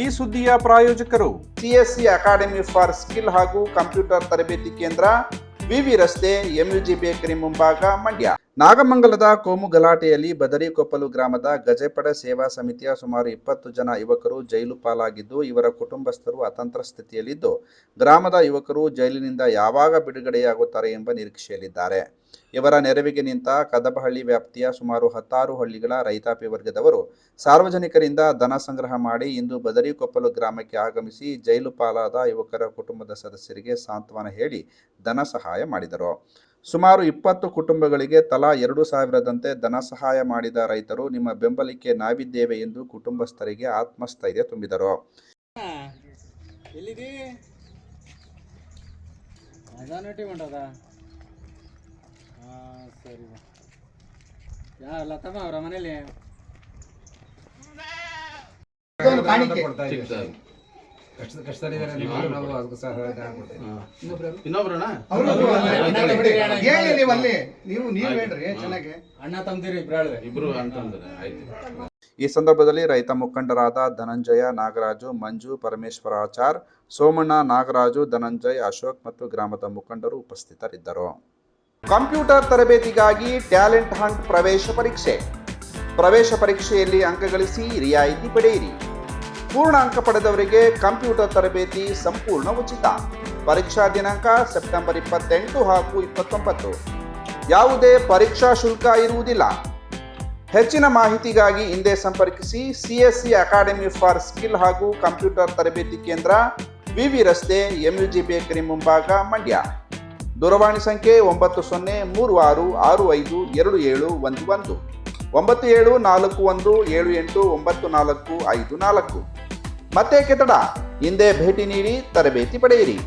ಈ ಸುದ್ದಿಯ ಪ್ರಾಯೋಜಕರು ಸಿಎಸ್ಸಿ ಅಕಾಡೆಮಿ ಫಾರ್ ಸ್ಕಿಲ್ ಹಾಗೂ ಕಂಪ್ಯೂಟರ್ ತರಬೇತಿ ಕೇಂದ್ರ ವಿವಿ ರಸ್ತೆ ಎಂಯುಜಿ ಬೇಕರಿ ಮುಂಭಾಗ ಮಂಡ್ಯ. ನಾಗಮಂಗಲದ ಕೋಮು ಗಲಾಟೆಯಲ್ಲಿ ಬದರಿಕೊಪ್ಪಲು ಗ್ರಾಮದ ಗಜಪಡೆ ಸೇವಾ ಸಮಿತಿಯ ಸುಮಾರು ಇಪ್ಪತ್ತು ಜನ ಯುವಕರು ಜೈಲು ಪಾಲಾಗಿದ್ದು, ಇವರ ಕುಟುಂಬಸ್ಥರು ಅತಂತ್ರ ಸ್ಥಿತಿಯಲ್ಲಿದ್ದು, ಗ್ರಾಮದ ಯುವಕರು ಜೈಲಿನಿಂದ ಯಾವಾಗ ಬಿಡುಗಡೆಯಾಗುತ್ತಾರೆ ಎಂಬ ನಿರೀಕ್ಷೆಯಲ್ಲಿದ್ದಾರೆ. ಇವರ ನೆರವಿಗೆ ನಿಂತ ಕದಬಹಳ್ಳಿ ವ್ಯಾಪ್ತಿಯ ಸುಮಾರು ಹತ್ತಾರು ಹಳ್ಳಿಗಳ ರೈತಾಪಿ ವರ್ಗದವರು ಸಾರ್ವಜನಿಕರಿಂದ ಧನ ಸಂಗ್ರಹ ಮಾಡಿ ಇಂದು ಬದರಿಕೊಪ್ಪಲು ಗ್ರಾಮಕ್ಕೆ ಆಗಮಿಸಿ ಜೈಲು ಪಾಲಾದ ಯುವಕರ ಕುಟುಂಬದ ಸದಸ್ಯರಿಗೆ ಸಾಂತ್ವನ ಹೇಳಿ ಧನ ಸಹಾಯ ಮಾಡಿದರು. ಸುಮಾರು ಇಪ್ಪತ್ತು ಕುಟುಂಬಗಳಿಗೆ ತಲಾ ಎರಡು ಸಾವಿರದಂತೆ ಧನ ಸಹಾಯ ಮಾಡಿದ ರೈತರು ನಿಮ್ಮ ಬೆಂಬಲಕ್ಕೆ ನಾವಿದ್ದೇವೆ ಎಂದು ಕುಟುಂಬಸ್ಥರಿಗೆ ಆತ್ಮಸ್ಥೈರ್ಯ ತುಂಬಿದರು. ಅವರ ಮನೇಲಿ. ಒಂದು ಕಾಣಿಕೆ ಕಷ್ಟ ಕಷ್ಟದಲ್ಲಿದ್ದಾರೆ ನೀವು ನಾವು ಅದಕ್ಕೆ ಸಹಾಯ ಮಾಡ್ತೀವಿ ಇನ್ನೊಬ್ರಣ ಅವ್ರು ಅಣ್ಣ ಬಿಡಿ. ತಮ್ಮದಿರು ಅಣ್ಣ. ಹೇಳಿ ನೀವು ಅಲ್ಲಿ ನೀವು ನೀವು ಹೇಳ್ರಿ ಚೆನ್ನಾಗಿ. ಅಣ್ಣ ತಮ್ದಿರಿ ಇಬ್ರಾಳ್ವೆ ಇಬ್ರು ಅಂತಂದ್ರೆ ಆಯ್ತು. ಈ ಸಂದರ್ಭದಲ್ಲಿ ರೈತ ಮುಖಂಡರಾದ ಧನಂಜಯ ನಾಗರಾಜು ಮಂಜು ಪರಮೇಶ್ವರಾಚಾರ್ ಸೋಮಣ್ಣ ನಾಗರಾಜು ಧನಂಜಯ್ ಅಶೋಕ್ ಮತ್ತು ಗ್ರಾಮದ ಮುಖಂಡರು ಉಪಸ್ಥಿತರಿದ್ದರು. ಕಂಪ್ಯೂಟರ್ ತರಬೇತಿಗಾಗಿ ಟ್ಯಾಲೆಂಟ್ ಹಂಟ್ ಪ್ರವೇಶ ಪರೀಕ್ಷೆ. ಪ್ರವೇಶ ಪರೀಕ್ಷೆಯಲ್ಲಿ ಅಂಕಗಳಿಸಿ ರಿಯಾಯಿತಿ ಪಡೆಯಿರಿ. ಪೂರ್ಣ ಅಂಕ ಪಡೆದವರಿಗೆ ಕಂಪ್ಯೂಟರ್ ತರಬೇತಿ ಸಂಪೂರ್ಣ ಉಚಿತ. ಪರೀಕ್ಷಾ ದಿನಾಂಕ ಸೆಪ್ಟೆಂಬರ್ ಇಪ್ಪತ್ತೆಂಟು ಹಾಗೂ ಇಪ್ಪತ್ತೊಂಬತ್ತು. ಯಾವುದೇ ಪರೀಕ್ಷಾ ಶುಲ್ಕ ಇರುವುದಿಲ್ಲ. ಹೆಚ್ಚಿನ ಮಾಹಿತಿಗಾಗಿ ಹಿಂದೆ ಸಂಪರ್ಕಿಸಿ ಸಿಎಸ್ಸಿ ಅಕಾಡೆಮಿ ಫಾರ್ ಸ್ಕಿಲ್ ಹಾಗೂ ಕಂಪ್ಯೂಟರ್ ತರಬೇತಿ ಕೇಂದ್ರ ವಿವಿ ರಸ್ತೆ ಎಂಯುಜಿ ಬೇಕರಿ ಮುಂಭಾಗ, ಮಂಡ್ಯ. ದೂರವಾಣಿ ಸಂಖ್ಯೆ ಒಂಬತ್ತು ಸೊನ್ನೆ ಮೂರು ಆರು ಆರು ಐದು ಎರಡು ಏಳು ಒಂದು ಒಂದು. ಒಂಬತ್ತು ಏಳು ನಾಲ್ಕು ಒಂದು ಏಳು ಎಂಟು ಒಂಬತ್ತು ನಾಲ್ಕು ಐದು ನಾಲ್ಕು. ಮತ್ತೆ ಕೆತಡ ಹಿಂದೆ ಭೇಟಿ ನೀಡಿ ತರಬೇತಿ ಪಡೆಯಿರಿ.